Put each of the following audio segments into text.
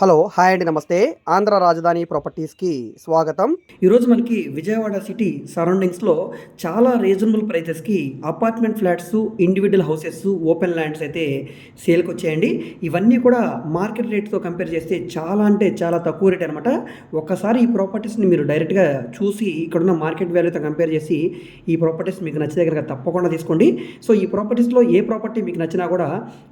Hello hi అండి నమస్తే. ఆంధ్ర రాజధాని ప్రాపర్టీస్కి స్వాగతం. ఈరోజు మనకి విజయవాడ సిటీ సరౌండింగ్స్లో చాలా reasonable ప్రైసెస్కి apartment flats individual houses open lands అయితే సేల్కి వచ్చాయండి ఇవన్నీ కూడా మార్కెట్ రేట్తో కంపేర్ చేస్తే చాలా అంటే చాలా తక్కువ రేట్ అనమాట. ఒక్కసారి ఈ ప్రాపర్టీస్ని మీరు డైరెక్ట్గా చూసి ఇక్కడున్న మార్కెట్ వాల్యూతో కంపేర్ చేసి ఈ ప్రాపర్టీస్ మీకు నచ్చితే కనుక తప్పకుండా తీసుకోండి. సో ఈ ప్రాపర్టీస్లో ఏ ప్రాపర్టీ మీకు నచ్చినా కూడా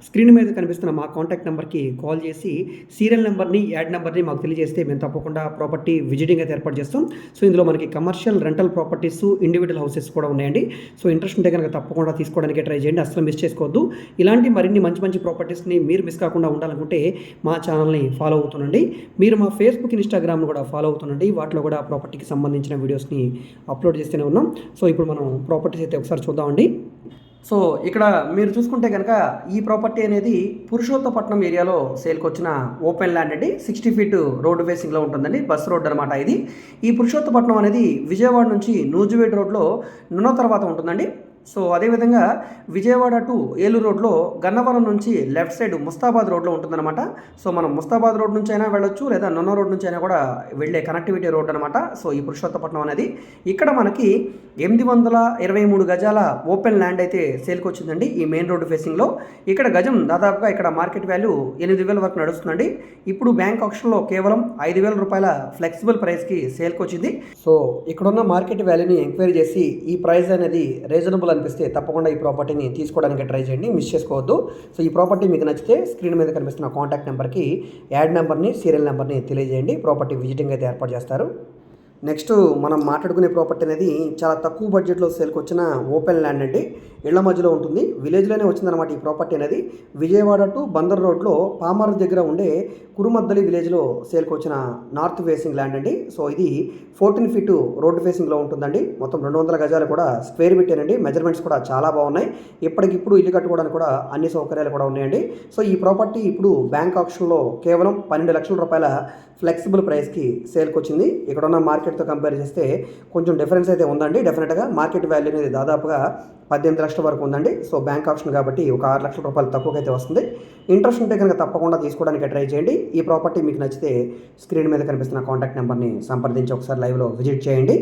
స్క్రీన్ మీద కనిపిస్తున్న మా కాంటాక్ట్ నెంబర్కి కాల్ చేసి సీరియల్ నెంబర్ నెంబర్ని యాడ్ నెంబర్ని మాకు తెలియజేస్తే మేము తప్పకుండా ప్రాపర్టీ విజిటింగ్ అయితే ఏర్పాటు చేస్తాం. సో ఇందులో మనకి commercial rental properties individual houses కూడా ఉన్నాయండి. సో ఇంట్రెస్ట్ ఉంటే కనుక తప్పకుండా తీసుకోవడానికి ట్రై చేయండి. అసలు మిస్ చేసుకోవద్దు. ఇలాంటి మరిన్ని మంచి మంచి ప్రాపర్టీస్ని మీరు మిస్ కాకుండా ఉండాలనుకుంటే మా ఛానల్ని ఫాలో అవుతుండండి. మీరు మా ఫేస్బుక్ ఇన్స్టాగ్రామ్ కూడా ఫాలో అవుతుండండి. వాటిలో కూడా ప్రాపర్టీకి సంబంధించిన వీడియోస్ని అప్లోడ్ చేస్తూనే ఉన్నాం. సో ఇప్పుడు మనం ప్రాపర్టీస్ అయితే ఒకసారి చూద్దామండి. సో ఇక్కడ మీరు చూసుకుంటే కనుక ఈ ప్రాపర్టీ అనేది పురుషోత్తపట్నం ఏరియాలో సేల్కి వచ్చిన ఓపెన్ ల్యాండ్ అండి. సిక్స్టీ ఫీట్ రోడ్డు ఫేసింగ్లో ఉంటుందండి. బస్ రోడ్ అనమాట ఇది. ఈ పురుషోత్తపట్నం అనేది విజయవాడ నుంచి నూజివేడ్ రోడ్లో నున్న తర్వాత ఉంటుందండి. సో అదేవిధంగా విజయవాడ టు ఏలూరు రోడ్లో గన్నవరం నుంచి లెఫ్ట్ సైడ్ ముస్తాబాద్ రోడ్లో ఉంటుందన్నమాట. సో మనం ముస్తాబాద్ రోడ్ నుంచి అయినా వెళ్ళొచ్చు లేదా నొన్న రోడ్ నుంచి అయినా కూడా వెళ్ళే కనెక్టివిటీ రోడ్ అనమాట సో ఈ పురుషోత్తపట్నం అనేది. ఇక్కడ మనకి ఎనిమిది వందల ఇరవై మూడు గజాల ఓపెన్ ల్యాండ్ అయితే సేల్కి వచ్చిందండి ఈ మెయిన్ రోడ్డు ఫేసింగ్లో. ఇక్కడ గజం దాదాపుగా ఇక్కడ మార్కెట్ వాల్యూ ఎనిమిది వేల వరకు నడుస్తుందండి. ఇప్పుడు బ్యాంక్ ఆప్షన్లో కేవలం ఐదు వేల రూపాయల ఫ్లెక్సిబుల్ ప్రైస్కి సేల్కి వచ్చింది. సో ఇక్కడున్న మార్కెట్ వాల్యూని ఎంక్వైరీ చేసి ఈ ప్రైస్ అనేది రీజనబుల్ అనిపిస్తే తప్పకుండా ఈ ప్రాపర్టీని తీసుకోవడానికి ట్రై చేయండి. మిస్ చేసుకోవద్దు. సో ఈ ప్రాపర్టీ మీకు నచ్చితే స్క్రీన్ మీద కనిపిస్తున్న కాంటాక్ట్ నెంబర్కి యాడ్ నెంబర్ని సీరియల్ నెంబర్ని తెలియజేయండి. ప్రాపర్టీ విజిటింగ్ అయితే ఏర్పాటు చేస్తారు. నెక్స్ట్ మనం మాట్లాడుకునే ప్రాపర్టీ అనేది చాలా తక్కువ బడ్జెట్లో సేల్కి వచ్చిన ఓపెన్ ల్యాండ్ అండి. ఇళ్ళ మధ్యలో ఉంటుంది. విలేజ్లోనే వచ్చిందనమాట ఈ ప్రాపర్టీ అనేది. విజయవాడ టు బందర్ రోడ్లో పామర్ దగ్గర ఉండే కురుమద్దలి విలేజ్లో సేల్కి వచ్చిన నార్త్ ఫేసింగ్ ల్యాండ్ అండి. సో ఇది ఫోర్టీన్ ఫీటు రోడ్డు ఫేసింగ్లో ఉంటుందండి. మొత్తం రెండు వందల గజాలు కూడా స్క్వేర్ పెట్టానండి మెజర్మెంట్స్ కూడా చాలా బాగున్నాయి. ఇప్పటికిప్పుడు ఇల్లు కట్టుకోవడానికి కూడా అన్ని సౌకర్యాలు కూడా ఉన్నాయండి. సో ఈ ప్రాపర్టీ ఇప్పుడు బ్యాంక్ ఆప్షన్లో కేవలం పన్నెండు లక్షల రూపాయల ఫ్లెక్సిబుల్ ప్రైస్కి సేల్కి వచ్చింది ఇక్కడ ఉన్న మార్కెట్తో కంపేర్ చేస్తే కొంచెం డిఫరెన్స్ అయితే ఉందండి. డెఫినెట్గా మార్కెట్ వాల్యూ అనేది దాదాపుగా పద్దెనిమిది లక్షల వరకు ఉందండి. సో బ్యాంక్ ఆప్షన్ కాబట్టి ఒక ఆరు లక్షల రూపాయలు తక్కువకైతే వస్తుంది. ఇంట్రెస్ట్ ఉంటే కనుక తప్పకుండా తీసుకోవడానికి ట్రై చేయండి. ఈ ప్రాపర్టీ మీకు నచ్చితే స్క్రీన్ మీద కనిపిస్తున్న కాంటాక్ట్ నెంబర్ని సంప్రదించి ఒకసారి లైవ్లో విజిట్ చేయండి.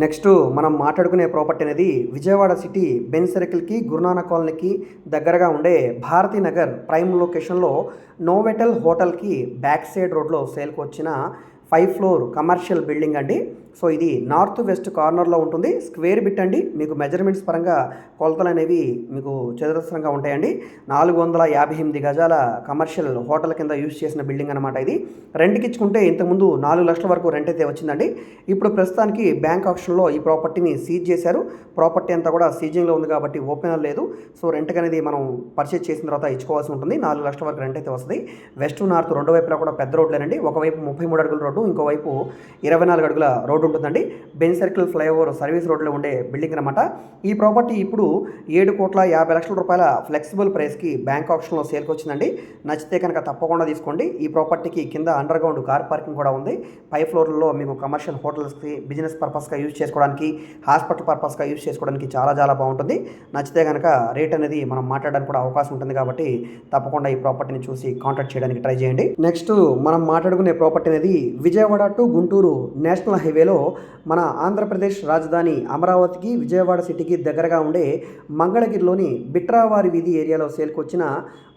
నెక్స్ట్ మనం మాట్లాడుకునే ప్రాపర్టీ అనేది విజయవాడ సిటీ బెన్ సర్కిల్కి గురునానక్ కాలనీకి దగ్గరగా ఉండే భారతీ నగర్ ప్రైమ్ లొకేషన్లో నోవెటల్ హోటల్కి బ్యాక్ సైడ్ రోడ్లో సేల్కి వచ్చిన ఫైవ్ ఫ్లోర్ కమర్షియల్ బిల్డింగ్ అండి. సో ఇది నార్త్ వెస్ట్ కార్నర్లో ఉంటుంది. స్క్వేర్ బిట్ అండి. మీకు మెజర్మెంట్స్ పరంగా కొలతలు అనేవి మీకు చతురస్రంగా ఉంటాయండి. నాలుగు వందల యాభై ఎనిమిది గజాల కమర్షియల్ హోటల్ కింద యూజ్ చేసిన బిల్డింగ్ అనమాట ఇది. రెంట్కి ఇచ్చుకుంటే ఇంతకుముందు నాలుగు లక్షల వరకు రెంట్ అయితే వచ్చిందండి. ఇప్పుడు ప్రస్తుతానికి బ్యాంక్ ఆప్షన్లో ఈ ప్రాపర్టీని సీజ్ చేశారు. ప్రాపర్టీ అంతా కూడా సీజింగ్లో ఉంది కాబట్టి ఓపెన్ లేదు. సో రెంట్కి అనేది మనం పర్చేజ్ చేసిన తర్వాత ఇచ్చుకోవాల్సి ఉంటుంది. నాలుగు లక్షల వరకు రెంట్ అయితే వస్తుంది. వెస్ట్ నార్త్ రెండు వైపులా కూడా పెద్ద రోడ్లేనండి. ఒకవైపు ముప్పై మూడు అడుగుల రోడ్డు ఇంకోవైపు ఇరవై నాలుగు అడుగుల రోడ్డు ఉంటుందండి. బెన్ సర్కిల్ ఫ్లైఓవర్ సర్వీస్ రోడ్లో ఉండే బిల్డింగ్ అనమాట ఈ ప్రాపర్టీ ఇప్పుడు ఏడు కోట్ల యాభై లక్షల రూపాయల ఫ్లెక్సిబుల్ ప్రైస్కి బ్యాంక్ ఆప్షన్లో సేల్కి వచ్చిందండి నచ్చితే కనుక తప్పకుండా తీసుకోండి. ఈ ప్రాపర్టీకి కింద అండర్ గ్రౌండ్ కార్ పార్కింగ్ కూడా ఉంది. పై ఫ్లోర్లో మీకు కమర్షియల్ హోటల్స్కి బిజినెస్ పర్పస్గా యూజ్ చేసుకోవడానికి హాస్పిటల్ పర్పస్గా యూజ్ చేసుకోవడానికి చాలా చాలా బాగుంటుంది. నచ్చితే కనుక రేట్ అనేది మనం మాట్లాడడానికి కూడా అవకాశం ఉంటుంది కాబట్టి తప్పకుండా ఈ ప్రాపర్టీని చూసి కాంటాక్ట్ చేయడానికి ట్రై చేయండి. నెక్స్ట్ మనం మాట్లాడుకునే ప్రాపర్టీ అనేది విజయవాడ టు గుంటూరు నేషనల్ హైవేలో మన ఆంధ్రప్రదేశ్ రాజధాని అమరావతికి విజయవాడ సిటీకి దగ్గరగా ఉండే మంగళగిరిలోని బిట్రావారి వీధి ఏరియాలో సేల్కొచ్చిన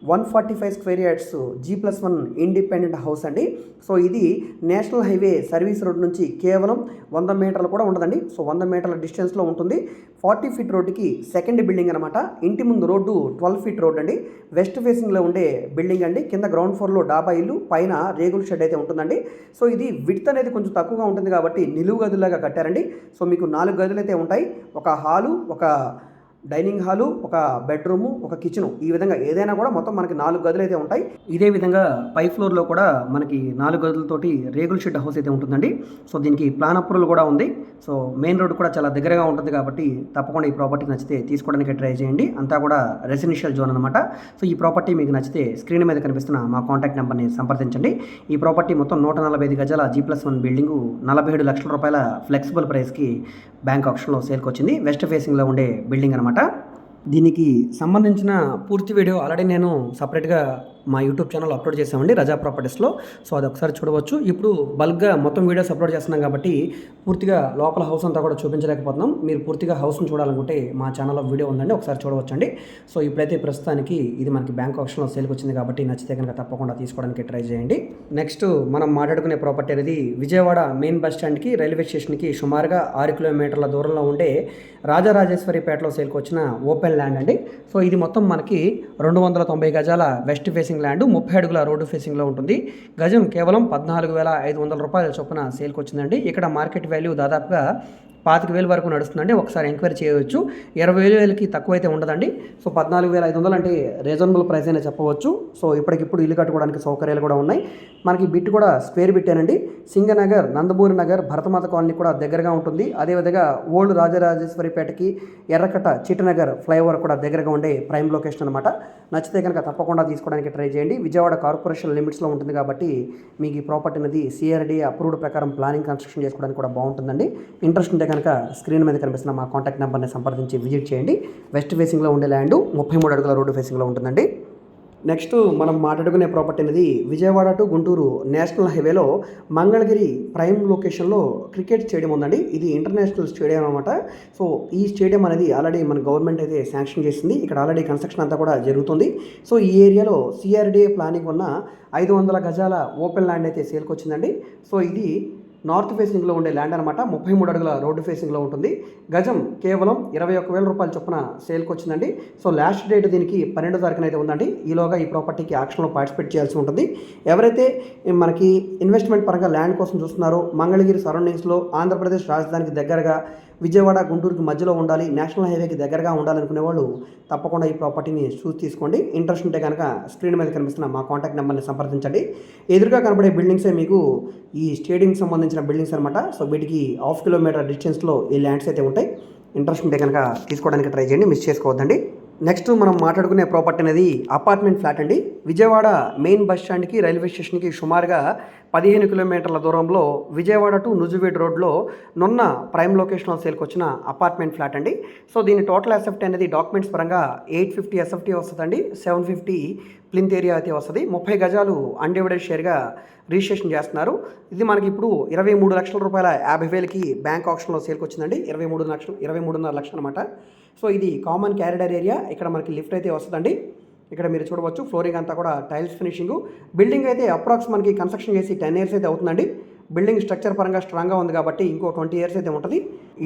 one forty five square yards G plus one independent house అండి. సో ఇది నేషనల్ హైవే సర్వీస్ రోడ్ నుంచి కేవలం వంద మీటర్లు కూడా ఉండదండి. సో వంద మీటర్ల డిస్టెన్స్లో ఉంటుంది. ఫార్టీ ఫీట్ రోడ్డుకి సెకండ్ బిల్డింగ్ అనమాట ఇంటి ముందు రోడ్డు ట్వెల్వ్ ఫీట్ రోడ్ అండి. వెస్ట్ ఫేసింగ్లో ఉండే బిల్డింగ్ అండి. కింద గ్రౌండ్ ఫ్లోర్లో డాబా ఇల్లు పైన రేగుల షెడ్ అయితే ఉంటుందండి. సో ఇది విడ్త్ అనేది కొంచెం తక్కువగా ఉంటుంది కాబట్టి నిలువు గదులాగా కట్టారండి. సో మీకు నాలుగు గదులు అయితే ఉంటాయి. ఒక హాలు ఒక డైనింగ్ హాలు ఒక బెడ్రూము ఒక కిచెను ఈ విధంగా ఏదైనా కూడా మొత్తం మనకి నాలుగు గదులు అయితే ఉంటాయి. ఇదే విధంగా పై ఫ్లోర్లో కూడా మనకి నాలుగు గదులతోటి రేగుల షెడ్ హౌస్ అయితే ఉంటుందండి. సో దీనికి ప్లాన్ అప్రూవల్ కూడా ఉంది. సో మెయిన్ రోడ్ కూడా చాలా దగ్గరగా ఉంటుంది కాబట్టి తప్పకుండా ఈ ప్రాపర్టీ నచ్చితే తీసుకోవడానికి ట్రై చేయండి. అంతా కూడా రెసిడెన్షియల్ జోన్ అనమాట సో ఈ ప్రాపర్టీ మీకు నచ్చితే స్క్రీన్ మీద కనిపిస్తున్న మా కాంటాక్ట్ నెంబర్ని సంప్రదించండి. ఈ ప్రాపర్టీ మొత్తం నూట నలభై ఐదు గజాల జీ ప్లస్ వన్ బిల్డింగు నలభై ఏడు లక్షల రూపాయల ఫ్లెక్సిబుల్ ప్రైస్కి బ్యాంక్ ఆప్షన్లో సేల్కి వచ్చింది వెస్ట్ ఫేసింగ్లో ఉండే బిల్డింగ్ అనమాట tá? దీనికి సంబంధించిన పూర్తి వీడియో ఆల్రెడీ నేను సపరేట్గా మా యూట్యూబ్ ఛానల్ అప్లోడ్ చేసామండి రజా ప్రాపర్టీస్లో. సో అది ఒకసారి చూడవచ్చు. ఇప్పుడు బల్క్గా మొత్తం వీడియోస్ అప్లోడ్ చేస్తున్నాం కాబట్టి పూర్తిగా లోపల హౌస్ అంతా కూడా చూపించలేకపోతున్నాం. మీరు పూర్తిగా హౌస్ని చూడాలనుకుంటే మా ఛానల్లో వీడియో ఉందండి ఒకసారి చూడవచ్చండి. సో ఇప్పుడైతే ప్రస్తుతానికి ఇది మనకి బ్యాంక్ ఆప్షన్లో సేల్కి వచ్చింది కాబట్టి నచ్చితే కనుక తప్పకుండా తీసుకోవడానికి ట్రై చేయండి. నెక్స్ట్ మనం మాట్లాడుకునే ప్రాపర్టీ అనేది విజయవాడ మెయిన్ బస్ స్టాండ్కి రైల్వే స్టేషన్కి సుమారుగా ఆరు కిలోమీటర్ల దూరంలో ఉండే రాజరాజేశ్వరిపేటలో సేల్కి వచ్చిన ఓపెన్ ల్యాండ్ అండి. సో ఇది మొత్తం మనకి రెండు వందల తొంభై గజాల వెస్ట్ ఫేసింగ్ ల్యాండ్ ముప్పై అడుగుల రోడ్డు ఫేసింగ్లో ఉంటుంది. గజం కేవలం పద్నాలుగు వేల ఐదు వందల రూపాయల చొప్పున సేల్కి వచ్చిందండి ఇక్కడ మార్కెట్ వాల్యూ దాదాపుగా పాతిక వేలు వరకు నడుస్తుందండి. ఒకసారి ఎంక్వైరీ చేయవచ్చు. ఇరవై వేలు వేలకి తక్కువైతే ఉండదండి. సో పద్నాలుగు వేల ఐదు వందలు అంటే రీజనబుల్ ప్రైస్ అయినా చెప్పవచ్చు. సో ఇప్పటికిప్పుడు ఇల్లు కట్టుకోవడానికి సౌకర్యాలు కూడా ఉన్నాయి. మనకి బిట్ కూడా స్క్వేర్ బిట్టేనండి సింగనగర్ నందమూరి నగర్ భరతమాత కాలనీ కూడా దగ్గరగా ఉంటుంది. అదేవిధంగా ఓల్డ్ రాజరాజేశ్వరిపేటకి ఎర్రకట్ట చిట్టనగర్ ఫ్లైఓవర్ కూడా దగ్గరగా ఉండే ప్రైమ్ లొకేషన్ అనమాట నచ్చితే కనుక తప్పకుండా తీసుకోవడానికి ట్రై చేయండి. విజయవాడ కార్పొరేషన్ లిమిట్స్లో ఉంటుంది కాబట్టి మీకు ఈ ప్రాపర్టీ అనేది సిఆర్డీ అప్రూవ్డ్ ప్రకారం ప్లానింగ్ కన్స్ట్రక్షన్ చేసుకోవడానికి కూడా బాగుంటుందండి. ఇంట్రెస్ట్ ఉంటే కనుక స్క్రీన్ మీద కనిపిస్తున్న మా కాంటాక్ట్ నెంబర్ని సంప్రదించి విజిట్ చేయండి. వెస్ట్ ఫేసింగ్లో ఉండే ల్యాండ్ ముప్పై మూడు అడుగుల రోడ్డు ఫేసింగ్లో ఉంటుందండి. నెక్స్ట్ మనం మాట్లాడుకునే ప్రాపర్టీ అనేది విజయవాడ టు గుంటూరు నేషనల్ హైవేలో మంగళగిరి ప్రైమ్ లొకేషన్లో క్రికెట్ స్టేడియం ఉందండి. ఇది ఇంటర్నేషనల్ స్టేడియం అనమాట సో ఈ స్టేడియం అనేది ఆల్రెడీ మన గవర్నమెంట్ అయితే శాంక్షన్ చేసింది. ఇక్కడ ఆల్రెడీ కన్స్ట్రక్షన్ అంతా కూడా జరుగుతుంది. సో ఈ ఏరియాలో సిఆర్డీఏ ప్లానింగ్ ఉన్న ఐదు వందల గజాల ఓపెన్ ల్యాండ్ అయితే సేల్కి వచ్చిందండి. సో ఇది నార్త్ ఫేసింగ్లో ఉండే ల్యాండ్ అనమాట ముప్పై మూడు అడుగుల రోడ్డు ఫేసింగ్లో ఉంటుంది. గజం కేవలం ఇరవై ఒక్క వేల రూపాయల చొప్పున సేల్కి వచ్చిందండి సో లాస్ట్ డేట్ దీనికి పన్నెండో తారీఖున అయితే ఉందండి. ఈలోగా ఈ ప్రాపర్టీకి ఆక్షన్లో పార్టిసిపేట్ చేయాల్సి ఉంటుంది. ఎవరైతే మనకి ఇన్వెస్ట్మెంట్ పరంగా ల్యాండ్ కోసం చూస్తున్నారో మంగళగిరి సరౌండింగ్స్లో ఆంధ్రప్రదేశ్ రాజధానికి దగ్గరగా విజయవాడ గుంటూరుకి మధ్యలో ఉండాలి నేషనల్ హైవేకి దగ్గరగా ఉండాలనుకునే వాళ్ళు తప్పకుండా ఈ ప్రాపర్టీని చూసి తీసుకోండి. ఇంట్రెస్ట్ ఉంటే కనుక స్క్రీన్ మీద కనిపిస్తున్న మా కాంటాక్ట్ నెంబర్ని సంప్రదించండి. ఎదురుగా కనబడే బిల్డింగ్సే మీకు ఈ స్టేడియంకి సంబంధించిన బిల్డింగ్స్ అనమాట సో వీటికి హాఫ్ కిలోమీటర్ డిస్టెన్స్లో ఈ ల్యాండ్స్ అయితే ఉంటాయి. ఇంట్రెస్ట్ ఉంటే కనుక తీసుకోవడానికి ట్రై చేయండి మిస్ చేసుకోవద్దండి. నెక్స్ట్ మనం మాట్లాడుకునే ప్రాపర్టీ అనేది అపార్ట్మెంట్ ఫ్లాట్ అండి. విజయవాడ మెయిన్ బస్ స్టాండ్కి రైల్వే స్టేషన్కి సుమారుగా పదిహేను కిలోమీటర్ల దూరంలో విజయవాడ టు నుజువేడ్ రోడ్లో నున్న ప్రైమ్ లొకేషన్లో సేల్కి వచ్చిన అపార్ట్మెంట్ ఫ్లాట్ అండి. సో దీని టోటల్ ఎస్ఎఫ్టీ అనేది డాక్యుమెంట్స్ పరంగా ఎయిట్ ఫిఫ్టీ ఎస్ఎఫ్టీ వస్తుందండి. సెవెన్ ఫిఫ్టీ ప్లింత్ ఏరియా అయితే వస్తుంది. ముప్పై గజాలు అన్డివైడెడ్ షేర్గా రిజిస్ట్రేషన్ చేస్తున్నారు. ఇది మనకి ఇప్పుడు ఇరవై మూడు లక్షల రూపాయల యాభై వేలకి బ్యాంక్ ఆప్షన్లో సేల్కి వచ్చిందండి ఇరవై మూడు లక్షలు ఇరవై మూడున్నర లక్షలు అనమాట సో ఇది కామన్ క్యారిడర్ ఏరియా. ఇక్కడ మనకి లిఫ్ట్ అయితే వస్తుందండి. ఇక్కడ మీరు చూడవచ్చు ఫ్లోరింగ్ అంతా కూడా టైల్స్ ఫినిషింగ్ బిల్డింగ్ అయితే అప్రాక్స్ మనకి కన్స్ట్రక్షన్ చేసి టెన్ ఇయర్స్ అయితే అవుతుందండి. బిల్డింగ్ స్ట్రక్చర్ పరంగా స్ట్రాంగ్గా ఉంది కాబట్టి ఇంకో ట్వంటీ ఇయర్స్ అయితే ఉంటుంది.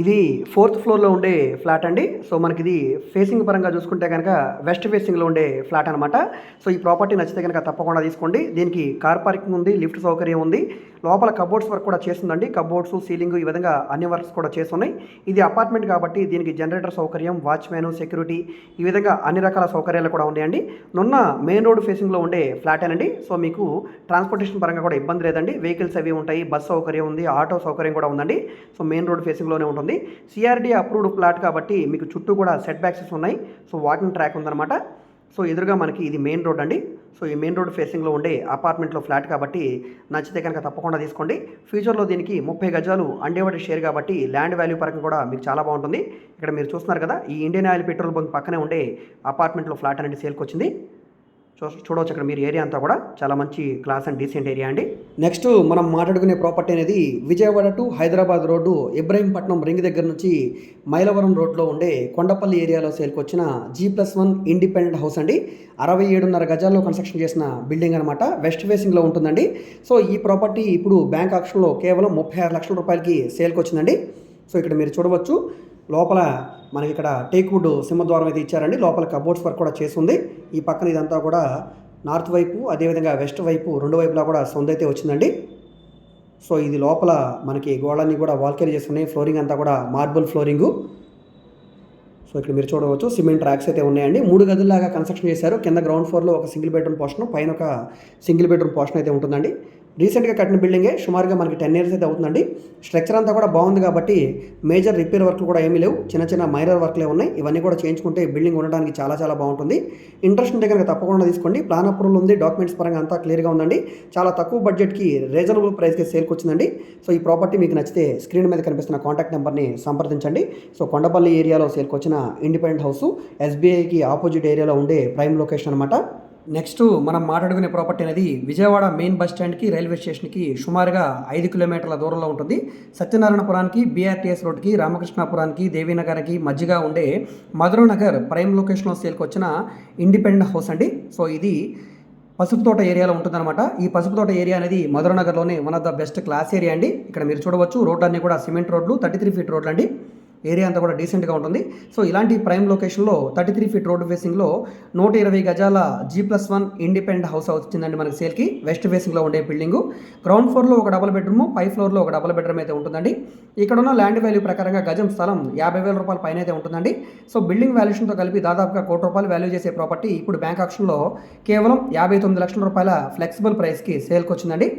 ఇది ఫోర్త్ ఫ్లోర్లో ఉండే ఫ్లాట్ అండి. సో మనకి ఇది ఫేసింగ్ పరంగా చూసుకుంటే కనుక వెస్ట్ ఫేసింగ్లో ఉండే ఫ్లాట్ అనమాట సో ఈ ప్రాపర్టీ నచ్చితే కనుక తప్పకుండా తీసుకోండి. దీనికి కార్ పార్కింగ్ ఉంది లిఫ్ట్ సౌకర్యం ఉంది. లోపల కబోర్డ్స్ వర్క్ కూడా చేస్తుందండి. కబోర్డ్స్ సీలింగ్ ఈ విధంగా అన్ని వర్క్స్ కూడా చేస్తున్నాయి. ఇది అపార్ట్మెంట్ కాబట్టి దీనికి జనరేటర్ సౌకర్యం వాచ్మెన్ సెక్యూరిటీ ఈ విధంగా అన్ని రకాల సౌకర్యాలు కూడా ఉన్నాయండి. నున్న మెయిన్ రోడ్ ఫేసింగ్లో ఉండే ఫ్లాట్ అండి సో మీకు ట్రాన్స్పోర్టేషన్ పరంగా కూడా ఇబ్బంది లేదండి. వెహికల్స్ అవి ఉంటాయి బస్ సౌకర్యం ఉంది ఆటో సౌకర్యం కూడా ఉందండి. సో మెయిన్ రోడ్ ఫేసింగ్లోనే ఉంటుంది. సిఆర్డీ అప్రూవ్డ్ ఫ్లాట్ కాబట్టి మీకు చుట్టూ కూడా సెట్ బ్యాక్సెస్ ఉన్నాయి. సో వాకింగ్ ట్రాక్ ఉందన్నమాట. సో ఎదురుగా మనకి ఇది మెయిన్ రోడ్ అండి. సో ఈ మెయిన్ రోడ్ ఫేసింగ్లో ఉండే అపార్ట్మెంట్లో ఫ్లాట్ కాబట్టి నచ్చితే కనుక తప్పకుండా తీసుకోండి. ఫ్యూచర్లో దీనికి ముప్పై గజాలు అండేవాడి షేర్ కాబట్టి ల్యాండ్ వాల్యూ పరంగా కూడా మీకు చాలా బాగుంటుంది. ఇక్కడ మీరు చూస్తున్నారు కదా ఈ ఇండియన్ ఆయిల్ పెట్రోల్ బంక్ పక్కనే ఉండే అపార్ట్మెంట్లో ఫ్లాట్ అనేది సేల్కి వచ్చింది. చూ చూడవచ్చు అక్కడ మీరు ఏరియా అంతా కూడా. చాలా మంచి క్లాస్ అండ్ డీసెంట్ ఏరియా అండి. నెక్స్ట్ మనం మాట్లాడుకునే ప్రాపర్టీ అనేది Vijayawada to Hyderabad road Ibrahimpatnam ring దగ్గర నుంచి మైలవరం రోడ్లో ఉండే కొండపల్లి ఏరియాలో సేల్కి వచ్చిన G plus one independent house అండి. అరవై ఏడున్నర గజాల్లో కన్స్ట్రక్షన్ చేసిన బిల్డింగ్ అనమాట వెస్ట్ ఫేసింగ్లో ఉంటుందండి. సో ఈ ప్రాపర్టీ ఇప్పుడు బ్యాంక్ ఆక్షన్లో కేవలం ముప్పై ఆరు లక్షల రూపాయలకి సేల్కి వచ్చిందండి సో ఇక్కడ మీరు చూడవచ్చు లోపల మనకి ఇక్కడ టేక్వుడ్ సింహద్వారం అయితే ఇచ్చారండి. లోపల కబోర్డ్స్ వర్క్ కూడా చేసింది ఈ పక్కన ఇదంతా కూడా నార్త్ వైపు అదేవిధంగా వెస్ట్ వైపు రెండు వైపులా కూడా సొంత అయితే వచ్చిందండి. సో ఇది లోపల మనకి గోడలన్నీ కూడా వాల్కేరీ చేస్తున్నాయి. ఫ్లోరింగ్ అంతా కూడా మార్బుల్ ఫ్లోరింగు. సో ఇక్కడ మీరు చూడవచ్చు సిమెంట్ ట్రాక్స్ అయితే ఉన్నాయండి. మూడు గదుల్లాగా కన్స్ట్రక్షన్ చేశారు. కింద గ్రౌండ్ ఫ్లోర్లో ఒక సింగిల్ బెడ్రూమ్ పోర్షన్ పైన ఒక సింగిల్ బెడ్రూమ్ పోర్షన్ అయితే ఉంటుందండి. రీసెంట్గా కట్టిన బిల్డింగే సుమారుగా మనకి టెన్ ఇయర్స్ అయితే అవుతుందండి. స్ట్రక్చర్ అంతా కూడా బాగుంది కాబట్టి మేజర్ రిపేర్ వర్క్లు కూడా ఏమీ లేవు. చిన్న చిన్న మైనర్ వర్క్లే ఉన్నాయి. ఇవన్నీ కూడా చేయించుకుంటే బిల్డింగ్ ఉండడానికి చాలా చాలా బాగుంటుంది. ఇంట్రెస్ట్ ఉంటే కనుక తప్పకుండా తీసుకోండి. ప్లాన్ అప్రూవల్ ఉంది. డాక్యుమెంట్స్ పరంగా అంతా క్లియర్గా ఉందండి. చాలా తక్కువ బడ్జెట్కి రీజనబుల్ ప్రైస్కి సేల్కి వచ్చిందండి. సో ఈ ప్రాపర్టీ మీకు నచ్చితే స్క్రీన్ మీద కనిపిస్తున్న కాంటాక్ట్ నెంబర్ని సంప్రదించండి. సో కొండపల్లి ఏరియాలో సేల్కి వచ్చిన ఇండిపెండెంట్ హౌస్ ఎస్బీఐకి ఆపోజిట్ ఏరియాలో ఉండే ప్రైమ్ లొకేషన్ అనమాట నెక్స్ట్ మనం మాట్లాడుకునే ప్రాపర్టీ అనేది విజయవాడ మెయిన్ బస్ స్టాండ్కి రైల్వే స్టేషన్కి సుమారుగా ఐదు కిలోమీటర్ల దూరంలో ఉంటుంది. సత్యనారాయణపురానికి బీఆర్టీఎస్ రోడ్కి రామకృష్ణాపురానికి దేవీనగర్కి మధ్యగా ఉండే మధుర నగర్ ప్రైమ్ లొకేషన్లో సేల్కి వచ్చిన ఇండిపెండెంట్ హౌస్ అండి. సో ఇది పసుపు తోట ఏరియాలో ఉంటుందన్నమాట. ఈ పసుపు తోట ఏరియా అనేది Madhura నగర్లోనే one of the best class area అండి. ఇక్కడ మీరు చూడవచ్చు రోడ్ అన్నీ కూడా సిమెంట్ రోడ్లు థర్టీ త్రీ ఫీట్ రోడ్లు అండి ఏరియా అంతా కూడా డీసెంట్గా ఉంటుంది. సో ఇలాంటి ప్రైమ్ లొకేషన్లో థర్టీ త్రీ ఫీట్ రోడ్ ఫేసింగ్లో నూట ఇరవై గజాల G plus one independent house వచ్చిందండి మనకి సేల్కి వెస్ట్ ఫేసింగ్లో ఉండే బిల్డింగ్ గ్రౌండ్ ఫ్లోర్లో ఒక డబుల్ బెడ్రూమ్ పై ఫ్లోర్లో ఒక డబుల్ బెడ్రూమ్ అయితే ఉంటుందండి. ఇక్కడ ఉన్న ల్యాండ్ వాల్యూ ప్రకారంగా గజం స్థలం యాభై వేల రూపాయల పైన అయితే ఉంటుందండి. సో బిల్డింగ్ వాల్యుయేషన్తో కలిపి దాదాపుగా కోటి రూపాయలు వాల్యూ చేసే ప్రాపర్టీ ఇప్పుడు బ్యాంక్ ఆక్షన్లో కేవలం యాభై తొమ్మిది లక్షల రూపాయల ఫ్లెక్సిబుల్ ప్రైస్కి సేల్కి వచ్చిందండి.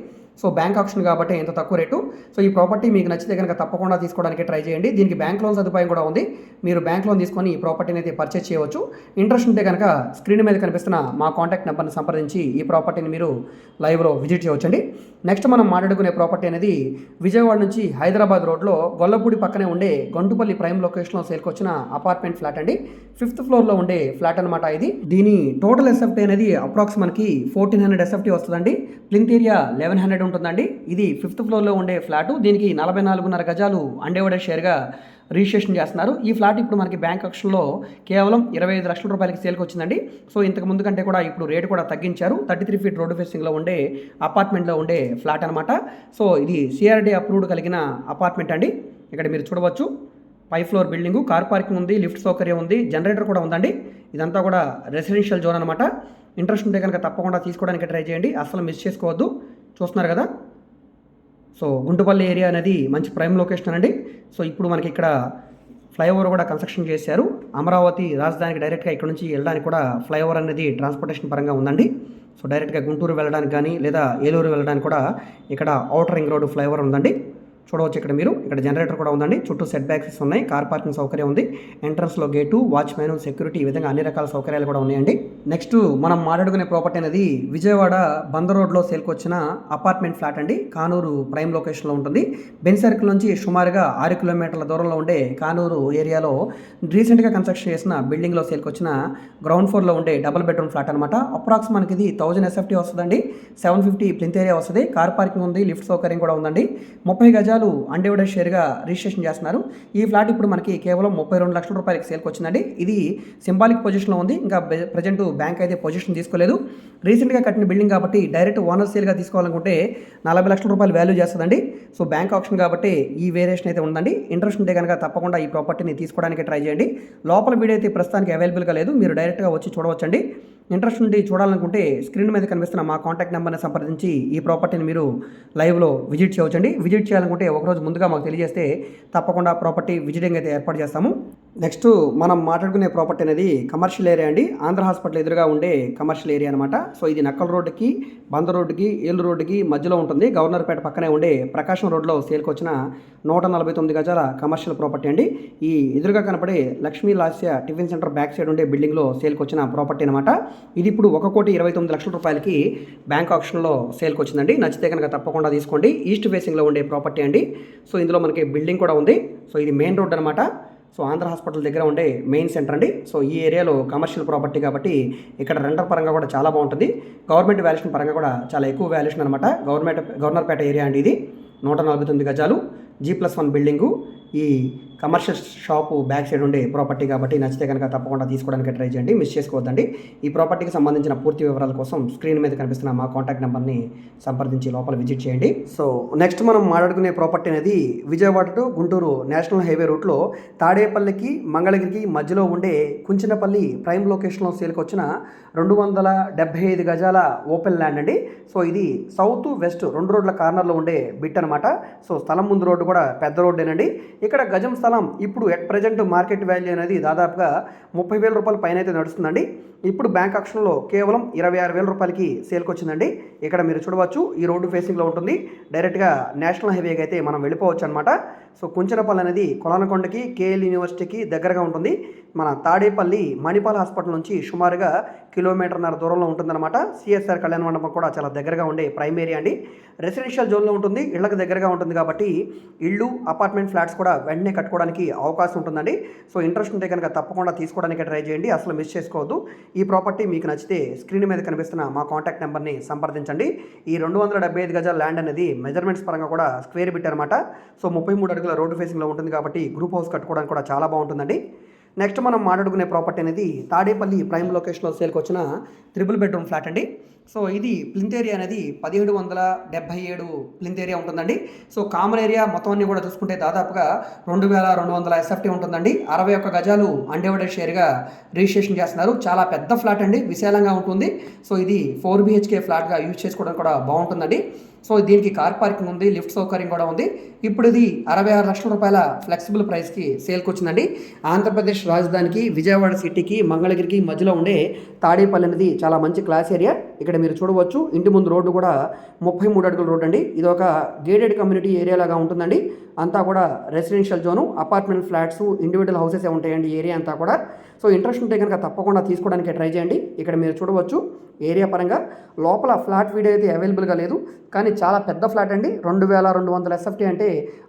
సో బ్యాంక్ ఆప్షన్ కాబట్టి ఎంత తక్కువ రేటు. సో ఈ ప్రాపర్టీ మీకు నచ్చితే కనుక తప్పకుండా తీసుకోవడానికి ట్రై చేయండి. దీనికి బ్యాంక్ లోన్ సదుపాయం కూడా ఉంది. మీరు బ్యాంక్ లోన్ తీసుకొని ఈ ప్రాపర్టీని అయితే పర్చేస్ చేయవచ్చు. ఇంట్రెస్ట్ ఉంటే కనుక స్క్రీన్ మీద కనిపిస్తున్న మా కాంటాక్ట్ నెంబర్ని సంప్రదించి ఈ ప్రాపర్టీని మీరు లైవ్లో విజిట్ చేయవచ్చండి. నెక్స్ట్ మనం మాట్లాడుకునే ప్రాపర్టీ అనేది విజయవాడ నుంచి హైదరాబాద్ రోడ్లో గొల్లపూడి పక్కనే ఉండే గొంటుపల్లి ప్రైమ్ లొకేషన్లో సేల్కొచ్చిన అపార్ట్మెంట్ ఫ్లాట్ అండి. ఫిఫ్త్ ఫ్లోర్లో ఉండే ఫ్లాట్ అనమాట ఇది. దీని టోటల్ ఎస్ఎఫ్టీ అనేది అప్రాక్స్ మనకి ఫోర్టీన్ హండ్రెడ్ ఎస్ఎఫ్టీ వస్తుందండి. ప్లింత్ ఏరియా లెవెన్ హండ్రెడ్ ఉంటుందండి. ఇది ఫిఫ్త్ ఫ్లోర్లో ఉండే ఫ్లాట్. దీనికి నలభై నాలుగున్నర గజాలు అండేవడే షేర్గా రిజిస్ట్రేషన్ చేస్తున్నారు. ఈ ఫ్లాట్ ఇప్పుడు మనకి బ్యాంక్ ఆక్షన్లో కేవలం ఇరవై ఐదు లక్షల రూపాయలకి సేల్కి వచ్చిందండి. సో ఇంతకు ముందు కంటే కూడా ఇప్పుడు రేటు కూడా తగ్గించారు. థర్టీ త్రీ ఫీట్ రోడ్డు ఫేసింగ్లో ఉండే అపార్ట్మెంట్లో ఉండే ఫ్లాట్ అనమాట సో ఇది సిఆర్డీ అప్రూవ్డ్ కలిగిన అపార్ట్మెంట్ అండి. ఇక్కడ మీరు చూడవచ్చు. పై ఫ్లోర్ బిల్డింగ్ కార్ పార్కింగ్ ఉంది లిఫ్ట్ సౌకర్యం ఉంది జనరేటర్ కూడా ఉందండి. ఇదంతా కూడా రెసిడెన్షియల్ జోన్ అనమాట ఇంట్రెస్ట్ ఉంటే కనుక తప్పకుండా తీసుకోవడానికి ట్రై చేయండి. అసలు మిస్ చేసుకోవద్దు. చూస్తున్నారు కదా? సో గుంటుపల్లి ఏరియా అనేది మంచి ప్రైమ్ లొకేషన్ అండి సో ఇప్పుడు మనకి ఇక్కడ ఫ్లైఓవర్ కూడా కన్స్ట్రక్షన్ చేశారు. అమరావతి రాజధానికి డైరెక్ట్గా ఇక్కడ నుంచి వెళ్ళడానికి కూడా ఫ్లైఓవర్ అనేది ట్రాన్స్పోర్టేషన్ పరంగా ఉందండి. సో డైరెక్ట్గా గుంటూరు వెళ్ళడానికి కానీ లేదా ఏలూరు వెళ్ళడానికి కూడా ఇక్కడ అవుటర్ రింగ్ రోడ్ ఫ్లైఓవర్ ఉందండి. చూడవచ్చు ఇక్కడ మీరు. ఇక్కడ జనరేటర్ కూడా ఉందండి. చుట్టూ సెట్ బ్యాక్స్ ఉన్నాయి. కార్ పార్కింగ్ సౌకర్యం ఉంది. ఎంట్రన్స్లో గేటు వాచ్మెన్ సెక్యూరిటీ ఈ విధంగా అన్ని రకాల సౌకర్యాలు కూడా ఉన్నాయండి. నెక్స్ట్ మనం మాట్లాడుకునే ప్రాపర్టీ అనేది విజయవాడ బందర్ రోడ్లో సేల్కి వచ్చిన అపార్ట్మెంట్ ఫ్లాట్ అండి. కానూరు ప్రైమ్ లొకేషన్లో ఉంటుంది. బెన్ సర్కిల్ నుంచి సుమారుగా ఆరు కిలోమీటర్ల దూరంలో ఉండే కానూరు ఏరియాలో రీసెంట్గా కన్స్ట్రక్షన్ చేసిన బిల్డింగ్లో సేల్కి వచ్చిన గ్రౌండ్ ఫ్లోర్లో ఉండే డబుల్ బెడ్రూమ్ ఫ్లాట్ అనమాట అప్రాక్స్ మనకి ఇది థౌజండ్ ఎస్ఎఫ్టీ వస్తుందండి. సెవెన్ ఫిఫ్టీ ప్లింత్ ఏరియా వస్తుంది. కార్ పార్కింగ్ ఉంది. లిఫ్ట్ సౌకర్యం కూడా ఉందండి. ముప్పై గజాలు అన్డివైడెడ్ షేర్గా రిజిస్ట్రేషన్ చేస్తున్నారు ఈ ఫ్లాట్ ఇప్పుడు మనకి కేవలం ముప్పై రెండు లక్షల రూపాయలకి సేల్కి వచ్చిందండి. ఇది సింబాలిక్ పొజిషన్లో ఉంది ఇంకా ప్రజెంట్ బ్యాంక్ అయితే పొజిషన్ తీసుకోలేదు. రీసెంట్గా కట్టిన బిల్డింగ్ కాబట్టి డైరెక్ట్ ఓనర్ సేల్గా తీసుకోవాలనుకుంటే నలభై లక్షల రూపాయలు వాల్యూ చేస్తుందండి. సో బ్యాంక్ ఆప్షన్ కాబట్టి ఈ వేరియేషన్ అయితే ఉందండి. ఇంట్రెస్ట్ ఉంటే కనుక తప్పకుండా ఈ ప్రాపర్టీని తీసుకోవడానికి ట్రై చేయండి. లోపల వీడియో అయితే ప్రస్తుతానికి అవైలబుల్గా లేదు మీరు డైరెక్ట్గా వచ్చి చూడవచ్చండి. ఇంట్రెస్ట్ ఉండి చూడాలనుకుంటే స్క్రీన్ మీద కనిపిస్తున్న మా కాంటాక్ట్ నెంబర్ని సంప్రదించి ఈ ప్రాపర్టీని మీరు లైవ్లో విజిట్ చేయవచ్చండి. విజిట్ చేయాలనుకుంటే ఒకరోజు ముందుగా మాకు తెలియజేస్తే తప్పకుండా ప్రాపర్టీ విజిటింగ్ అయితే ఏర్పాటు చేస్తాము. నెక్స్ట్ మనం మాట్లాడుకునే ప్రాపర్టీ అనేది కమర్షియల్ ఏరియా అండి. ఆంధ్ర హాస్పిటల్ ఎదురుగా ఉండే కమర్షియల్ ఏరియా అనమాట సో ఇది నక్కల్ రోడ్డుకి బంద రోడ్డుకి ఏలు రోడ్డుకి మధ్యలో ఉంటుంది. గవర్నర్పేట పక్కనే ఉండే ప్రకాశం రోడ్లో సేల్కి వచ్చిన నూట నలభై తొమ్మిది గజాల కమర్షియల్ ప్రాపర్టీ అండి. ఈ ఎదురుగా కనపడే Lakshmi Lasya tiffin centre back side ఉండే బిల్డింగ్లో సేల్కి వచ్చిన ప్రాపర్టీ అనమాట ఇది ఇప్పుడు ఒక కోటి ఇరవై తొమ్మిది లక్షల రూపాయలకి బ్యాంక్ ఆప్షన్లో సేల్కి వచ్చిందండి. నచ్చితే కనుక తప్పకుండా తీసుకోండి. ఈస్ట్ ఫేసింగ్లో ఉండే ప్రాపర్టీ అండి. సో ఇందులో మనకి బిల్డింగ్ కూడా ఉంది. సో ఇది మెయిన్ రోడ్ అనమాట సో ఆంధ్ర హాస్పిటల్ దగ్గర ఉండే మెయిన్ సెంటర్ అండి. సో ఈ ఏరియాలో కమర్షియల్ ప్రాపర్టీ కాబట్టి ఇక్కడ రెండర్ పరంగా కూడా చాలా బాగుంటుంది. గవర్నమెంట్ వాల్యూషన్ పరంగా కూడా చాలా ఎక్కువ వాల్యుయేషన్ అనమాట గవర్నమెంట్ గవర్నర్పేట ఏరియా అండి ఇది. నూట నలభై తొమ్మిది గజాలు. జీ ప్లస్ వన్ బిల్డింగు ఈ కమర్షియల్ షాపు బ్యాక్ సైడ్ ఉండే ప్రాపర్టీ కాబట్టి నచ్చితే కనుక తప్పకుండా తీసుకోవడానికి ట్రై చేయండి. మిస్ చేసుకోవద్దండి. ఈ ప్రాపర్టీకి సంబంధించిన పూర్తి వివరాల కోసం స్క్రీన్ మీద కనిపిస్తున్న మా కాంటాక్ట్ నెంబర్ని సంప్రదించి లోపల విజిట్ చేయండి. సో నెక్స్ట్ మనం మాట్లాడుకునే ప్రాపర్టీ అనేది Vijayawada to Guntur national highway రూట్లో తాడేపల్లికి మంగళగిరికి మధ్యలో ఉండే కుంచినపల్లి ప్రైమ్ లొకేషన్లో సేల్కి వచ్చిన రెండు వందల డెబ్బై ఐదు గజాల ఓపెన్ ల్యాండ్ అండి. సో ఇది సౌత్ వెస్ట్ రెండు రోడ్ల కార్నర్లో ఉండే బిట్ అనమాట సో స్థలం ముందు రోడ్డు కూడా పెద్ద రోడ్డేనండి. ఇక్కడ గజం స్థలం ఇప్పుడు ఎట్ ప్రజెంట్ మార్కెట్ వాల్యూ అనేది దాదాపుగా ముప్పై వేల రూపాయల పైన అయితే నడుస్తుందండి. ఇప్పుడు బ్యాంక్ ఆక్షన్లో కేవలం ఇరవై ఆరు వేల రూపాయలకి సేల్కి వచ్చిందండి ఇక్కడ మీరు చూడవచ్చు ఈ రోడ్డు ఫేసింగ్లో ఉంటుంది. డైరెక్ట్గా నేషనల్ హైవేకి అయితే మనం వెళ్ళిపోవచ్చు అనమాట సో కుంచనపల్లి అనేది కొలనకొండకి కేఎల్ యూనివర్సిటీకి దగ్గరగా ఉంటుంది. మన తాడేపల్లి మణిపాల్ హాస్పిటల్ నుంచి సుమారుగా కిలోమీటర్న్నర దూరంలో ఉంటుందన్నమాట. సిఎస్ఆర్ కళ్యాణ మండపం కూడా చాలా దగ్గరగా ఉండే ప్రైమ్ ఏరియా అండి. రెసిడెన్షియల్ జోన్లో ఉంటుంది ఇళ్ళకు దగ్గరగా ఉంటుంది కాబట్టి ఇళ్ళు అపార్ట్మెంట్ ఫ్లాట్స్ కూడా వెంటనే కట్టుకోవడానికి అవకాశం ఉంటుందండి. సో ఇంట్రెస్ట్ ఉంటే కనుక తప్పకుండా తీసుకోవడానికి ట్రై చేయండి అసలు మిస్ చేసుకోవద్దు. ఈ ప్రాపర్టీ మీకు నచ్చితే స్క్రీన్ మీద కనిపిస్తున్న మా కాంటాక్ట్ నెంబర్ని సంప్రదించండి. ఈ రెండు వందల డెబ్బై ఐదు గజాల ల్యాండ్ అనేది మెజర్మెంట్స్ పరంగా కూడా స్క్వేర్ బిట్ అనమాట సో ముప్పై మూడు అడుగుల రోడ్డు ఫేసింగ్లో ఉంటుంది కాబట్టి గ్రూప్ హౌస్ కట్టుకోవడానికి కూడా చాలా బాగుంటుందండి. నెక్స్ట్ మనం మాట్లాడుకునే ప్రాపర్టీ అనేది తాడేపల్లి ప్రైమ్ లొకేషన్లో సేల్కి వచ్చిన త్రిబుల్ బెడ్రూమ్ ఫ్లాట్ అండి. సో ఇది ప్లింత్ ఏరియా అనేది పదిహేడు వందల డెబ్బై ఏడు ప్లింత్ ఏరియా ఉంటుందండి. సో కామన్ ఏరియా మొత్తం అన్ని కూడా చూసుకుంటే దాదాపుగా రెండు వేల రెండు వందల ఎస్ఎఫ్టీ ఉంటుందండి. అరవై ఒక్క గజాలు అన్డివైడెడ్ షేర్గా రిజిస్ట్రేషన్ చేస్తున్నారు. చాలా పెద్ద ఫ్లాట్ అండి. విశాలంగా ఉంటుంది. సో ఇది ఫోర్ బిహెచ్కే ఫ్లాట్గా యూజ్ చేసుకోవడానికి కూడా బాగుంటుందండి. సో దీనికి కార్ పార్కింగ్ ఉంది లిఫ్ట్ సౌకర్యం కూడా ఉంది. ఇప్పుడు ఇది అరవై ఆరు లక్షల రూపాయల ఫ్లెక్సిబుల్ ప్రైస్కి సేల్కి వచ్చిందండి ఆంధ్రప్రదేశ్ రాజధానికి విజయవాడ సిటీకి మంగళగిరికి మధ్యలో ఉండే తాడేపల్లి అనేది చాలా మంచి క్లాస్ ఏరియా. ఇక్కడ మీరు చూడవచ్చు. ఇంటి ముందు రోడ్డు కూడా ముప్పై మూడు అడుగుల రోడ్డు అండి. ఇది ఒక గేటెడ్ కమ్యూనిటీ ఏరియా లాగా ఉంటుందండి. అంతా కూడా residential zone apartment flats individual houses ఉంటాయండి ఏరియా అంతా కూడా. సో ఇంట్రెస్ట్ ఉంటే కనుక తప్పకుండా తీసుకోవడానికి ట్రై చేయండి. ఇక్కడ మీరు చూడవచ్చు ఏరియా పరంగా. లోపల ఫ్లాట్ వీడియో అయితే అవైలబుల్గా లేదు. కానీ చాలా పెద్ద ఫ్లాట్ అండి. రెండు వేల రెండు వందల ఎస్ఎఫ్టీ అంటే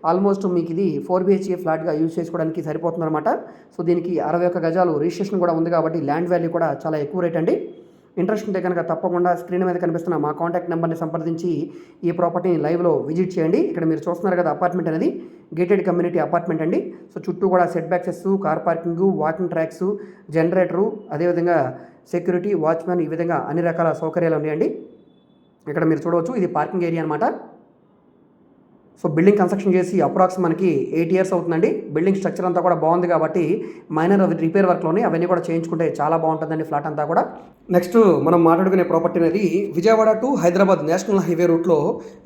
ఆల్మోస్ట్ మీకు ఇది ఫోర్ బిహెచ్కే ఫ్లాట్గా యూజ్ చేసుకోవడానికి సరిపోతుందన్నమాట. సో దీనికి అరవై ఒక్క గజాలు రిజిస్ట్రేషన్ కూడా ఉంది కాబట్టి ల్యాండ్ వాల్యూ కూడా చాలా ఎక్కువ రేట్ అండి. ఇంట్రెస్ట్ ఉంటే కనుక తప్పకుండా స్క్రీన్ మీద కనిపిస్తున్న మా కాంటాక్ట్ నెంబర్ని సంప్రదించి ఈ ప్రాపర్టీని లైవ్లో విజిట్ చేయండి. ఇక్కడ మీరు చూస్తున్నారు కదా అపార్ట్మెంట్ అనేది గేటెడ్ కమ్యూనిటీ అపార్ట్మెంట్ అండి. సో చుట్టూ కూడా setbacks car parking walking tracks generator అదేవిధంగా సెక్యూరిటీ వాచ్మెన్ ఈ విధంగా అన్ని రకాల సౌకర్యాలు ఉన్నాయండి. ఇక్కడ మీరు చూడవచ్చు ఇది పార్కింగ్ ఏరియా అనమాట సో బిల్డింగ్ కన్స్ట్రక్షన్ చేసి అప్రాక్స్ మనకి ఎయిట్ ఇయర్స్ అవుతుందండి. బిల్డింగ్ స్ట్రక్చర్ అంతా కూడా బాగుంది కాబట్టి మైనర్ రిపేర్ వర్క్లోని అవన్నీ కూడా చేయించుకుంటే చాలా బాగుంటుందండి ఫ్లాట్ అంతా కూడా. నెక్స్ట్ మనం మాట్లాడుకునే ప్రాపర్టీ అనేది Vijayawada to Hyderabad national highway రూట్లో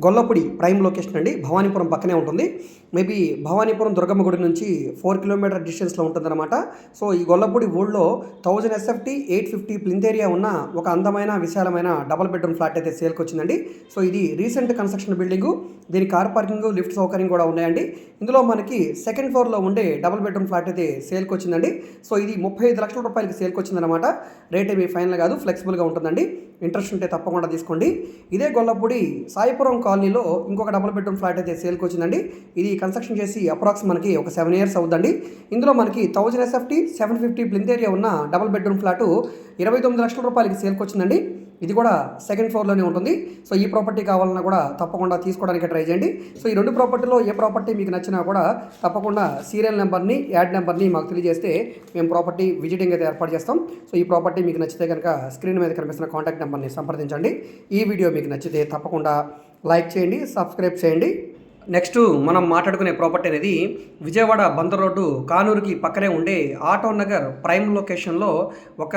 గొల్లపూడి ప్రైమ్ లొకేషన్ అండి. భవానీపురం పక్కనే ఉంటుంది. మేబీ భవానీపురం దుర్గమ్మ గుడి నుంచి ఫోర్ కిలోమీటర్ డిస్టెన్స్లో ఉంటుందన్నమాట. సో ఈ గొల్లపూడి ఊళ్ళో thousand SFT eight fifty plinth area ఉన్న ఒక అందమైన విశాలమైన డబల్ బెడ్రూమ్ ఫ్లాట్ అయితే సేల్కి వచ్చిందండి. సో ఇది రీసెంట్ కన్స్ట్రక్షన్ బిల్డింగు. దీని కార్ పార్కింగ్ లిఫ్ట్ సౌకర్యం కూడా ఉన్నాయండి. ఇందులో మనకి సెకండ్ ఫ్లోర్లో ఉండే డబుల్ బెడ్రూమ్ ఫ్లాట్ అయితే సేల్కి వచ్చిందండి. సో ఇది ముప్పై ఐదు లక్షల రూపాయలకి సేల్కి వచ్చిందనమాట రేట్ ఏమీ ఫైనల్ కాదు ఫ్లెక్సిబుల్గా ఉంటుందండి. ఇంట్రెస్ట్ ఉంటే తప్పకుండా తీసుకోండి. ఇదే గొల్లపూడి సాయిపురం కాలనీలో ఇంకొక డబుల్ బెడ్రూమ్ ఫ్లాట్ అయితే సేల్కి వచ్చిందండి. ఇది కన్స్ట్రక్షన్ చేసి అప్రాక్స్ మనకి ఒక సెవెన్ ఇయర్స్ అవుతుందండి ఇందులో మనకి thousand SFT seven fifty plinth area ఉన్న డబుల్ బెడ్రూమ్ ఫ్లాట్ ఇరవై తొమ్మిది లక్షల రూపాయలకి సేల్కి వచ్చిందండి. ఇది కూడా సెకండ్ ఫ్లోర్లోనే ఉంటుంది. సో ఈ ప్రాపర్టీ కావాలన్నా కూడా తప్పకుండా తీసుకోవడానికి ట్రై చేయండి. సో ఈ రెండు ప్రాపర్టీలో ఏ ప్రాపర్టీ మీకు నచ్చినా కూడా తప్పకుండా సీరియల్ నెంబర్ని యాడ్ నెంబర్ని మాకు తెలియజేస్తే మేము ప్రాపర్టీ విజిటింగ్ అయితే ఏర్పాటు చేస్తాం. సో ఈ ప్రాపర్టీ మీకు నచ్చితే కనుక స్క్రీన్ మీద కనిపిస్తున్న కాంటాక్ట్ నెంబర్ని సంప్రదించండి. ఈ వీడియో మీకు నచ్చితే తప్పకుండా లైక్ చేయండి సబ్స్క్రైబ్ చేయండి. నెక్స్ట్ మనం మాట్లాడుకునే ప్రాపర్టీ అనేది విజయవాడ బందర్ రోడ్డు కానూరుకి పక్కనే ఉండే ఆటో నగర్ ప్రైమ్ లొకేషన్లో ఒక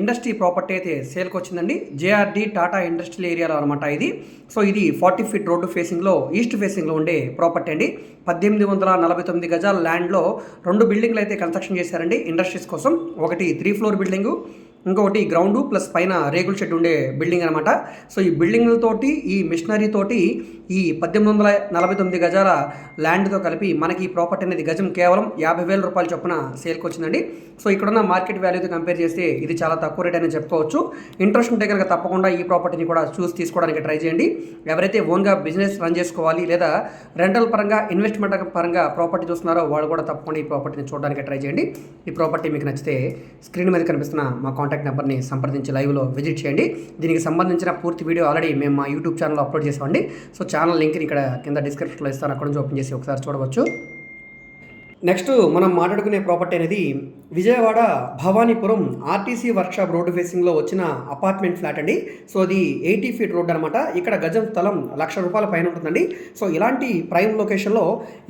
ఇండస్ట్రీ ప్రాపర్టీ అయితే సేల్కి వచ్చిందండి. జేఆర్డి టాటా ఇండస్ట్రియల్ ఏరియాలో అనమాట ఇది. సో ఇది ఫార్టీ ఫీట్ రోడ్డు ఫేసింగ్లో ఈస్ట్ ఫేసింగ్లో ఉండే ప్రాపర్టీ అండి. పద్దెనిమిది వందల నలభై తొమ్మిది గజాల ల్యాండ్లో రెండు బిల్డింగ్లు అయితే కన్స్ట్రక్షన్ చేశారండి ఇండస్ట్రీస్ కోసం. ఒకటి త్రీ ఫ్లోర్ బిల్డింగు ఇంకొకటి గ్రౌండ్ ప్లస్ పైన రేకుల షెడ్ ఉండే బిల్డింగ్ అనమాట సో ఈ బిల్డింగ్లతోటి ఈ మిషనరీ తోటి ఈ పద్దెనిమిది వందల నలభై తొమ్మిది గజాల ల్యాండ్తో కలిపి మనకి ఈ ప్రాపర్టీ అనేది గజం కేవలం యాభై వేల రూపాయల చొప్పున సేల్కి వచ్చిందండి సో ఇక్కడున్న మార్కెట్ వాల్యూతో కంపేర్ చేస్తే ఇది చాలా తక్కువ రేట్ అని చెప్పుకోవచ్చు. ఇంట్రెస్ట్ ఉంటే కనుక తప్పకుండా ఈ ప్రాపర్టీని కూడా చూసి తీసుకోవడానికి ట్రై చేయండి. ఎవరైతే ఓన్గా బిజినెస్ రన్ చేసుకోవాలి లేదా రెంటల్ పరంగా ఇన్వెస్ట్మెంట్ పరంగా ప్రాపర్టీ చూస్తున్నారో వాళ్ళు కూడా తప్పకుండా ఈ ప్రాపర్టీని చూడడానికి ట్రై చేయండి. ఈ ప్రాపర్టీ మీకు నచ్చితే స్క్రీన్ మీద కనిపిస్తున్న మా కాంటాక్ట్ నెంబర్ని సంప్రదించి లైవ్లో విజిట్ చేయండి. దీనికి సంబంధించిన పూర్తి వీడియో ఆల్రెడీ మేము మా యూట్యూబ్ ఛానల్లో అప్లోడ్ చేసామండి. సో ఛానల్ లింక్ని ఇక్కడ కింద డిస్క్రిప్షన్లో ఇస్తాను. అక్కడ నుంచి ఓపెన్ చేసి ఒకసారి చూడవచ్చు. నెక్స్ట్ మనం మాట్లాడుకునే ప్రాపర్టీ అనేది Vijayawada Bhavanipuram RTC workshop road ఫేసింగ్లో వచ్చిన అపార్ట్మెంట్ ఫ్లాట్ అండి. సో అది ఎయిటీ ఫీట్ రోడ్ అనమాట ఇక్కడ గజం స్థలం లక్ష రూపాయల పైన ఉంటుందండి. సో ఇలాంటి ప్రైమ్ లొకేషన్లో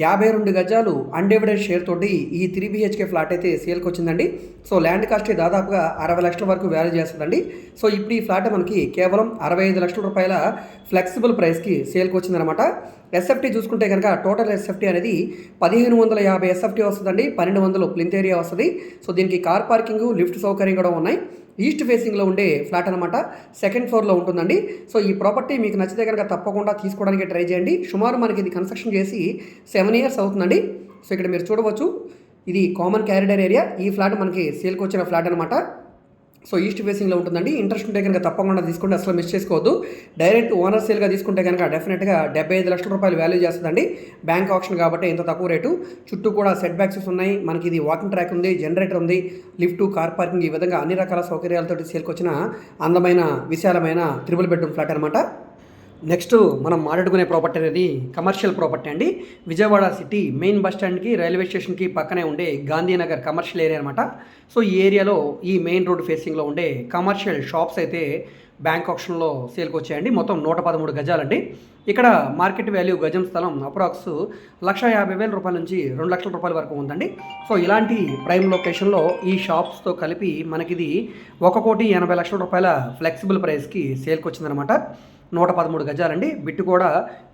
యాభై రెండు గజాలు అన్డివైడెడ్ షేర్ తోటి ఈ త్రీ బిహెచ్కే ఫ్లాట్ అయితే సేల్కి వచ్చిందండి. సో ల్యాండ్ కాస్ట్ దాదాపుగా అరవై లక్షల వరకు వ్యాల్యూ చేస్తుందండి. సో ఇప్పుడు ఈ ఫ్లాట్ మనకి కేవలం అరవై ఐదు లక్షల రూపాయల ఫ్లెక్సిబుల్ ప్రైస్కి సేల్కి వచ్చిందనమాట ఎస్ఎఫ్టీ చూసుకుంటే కనుక టోటల్ ఎస్ఎఫ్టీ అనేది పదిహేను వందల యాభై ఎస్ఎఫ్టీ వస్తుందండి. పన్నెండు వందలు ప్లింత్ ఏరియా వస్తుంది. సో దీనికి కార్ పార్కింగ్ లిఫ్ట్ సౌకర్యం కూడా ఉన్నాయి. ఈస్ట్ ఫేసింగ్లో ఉండే ఫ్లాట్ అనమాట సెకండ్ ఫ్లోర్లో ఉంటుందండి. సో ఈ ప్రాపర్టీ మీకు నచ్చితే కనుక తప్పకుండా తీసుకోవడానికి ట్రై చేయండి. సుమారు మనకి ఇది కన్స్ట్రక్షన్ చేసి సెవెన్ ఇయర్స్ అవుతుందండి. సో ఇక్కడ మీరు చూడవచ్చు. ఇది కామన్ క్యారిడర్ ఏరియా. ఈ ఫ్లాట్ మనకి సేల్కి వచ్చిన ఫ్లాట్ అనమాట సో ఈస్ట్ ఫేసింగ్లో ఉంటుందండి. ఇంట్రెస్ట్ ఉంటే కనుక తప్పకుండా తీసుకుంటే అసలు మిస్ చేసుకోవద్దు. డైరెక్ట్ ఓనర్ సేల్గా తీసుకుంటే కనుక డెఫినెట్గా డెబ్బై ఐదు లక్షల రూపాయలు వాల్యూ చేస్తుందండి. బ్యాంక్ ఆప్షన్ కాబట్టి ఇంత తక్కువ రేటు. చుట్టూ కూడా సెట్ బ్యాక్సెస్ ఉన్నాయి. మనకి ఇది వాకింగ్ ట్రాక్ ఉంది జనరేటర్ ఉంది లిఫ్ట్ కార్ పార్కింగ్ ఈ విధంగా అన్ని రకాల సౌకర్యాలతో సేల్కి వచ్చిన అందమైన విశాలమైన త్రిబుల్ బెడ్రూమ్ ఫ్లాట్ అనమాట నెక్స్ట్ మనం మాట్లాడుకునే ప్రాపర్టీ అనేది కమర్షియల్ ప్రాపర్టీ అండి. విజయవాడ సిటీ మెయిన్ బస్ స్టాండ్కి రైల్వే స్టేషన్కి పక్కనే ఉండే గాంధీనగర్ కమర్షియల్ ఏరియా అనమాట సో ఈ ఏరియాలో ఈ మెయిన్ రోడ్ ఫేసింగ్లో ఉండే కమర్షియల్ షాప్స్ అయితే బ్యాంక్ ఆప్షన్లో సేల్కి వచ్చాయండి. మొత్తం నూట పదమూడు గజాలండి. ఇక్కడ మార్కెట్ వాల్యూ గజం స్థలం అప్రాక్స్ లక్ష యాభై వేల రూపాయల నుంచి రెండు లక్షల రూపాయల వరకు ఉందండి. సో ఇలాంటి ప్రైమ్ లొకేషన్లో ఈ షాప్స్తో కలిపి మనకిది ఒక కోటి ఎనభై లక్షల రూపాయల ఫ్లెక్సిబుల్ ప్రైస్కి సేల్కి వచ్చిందనమాట నూట పదమూడు గజాలండి. బిట్టు కూడా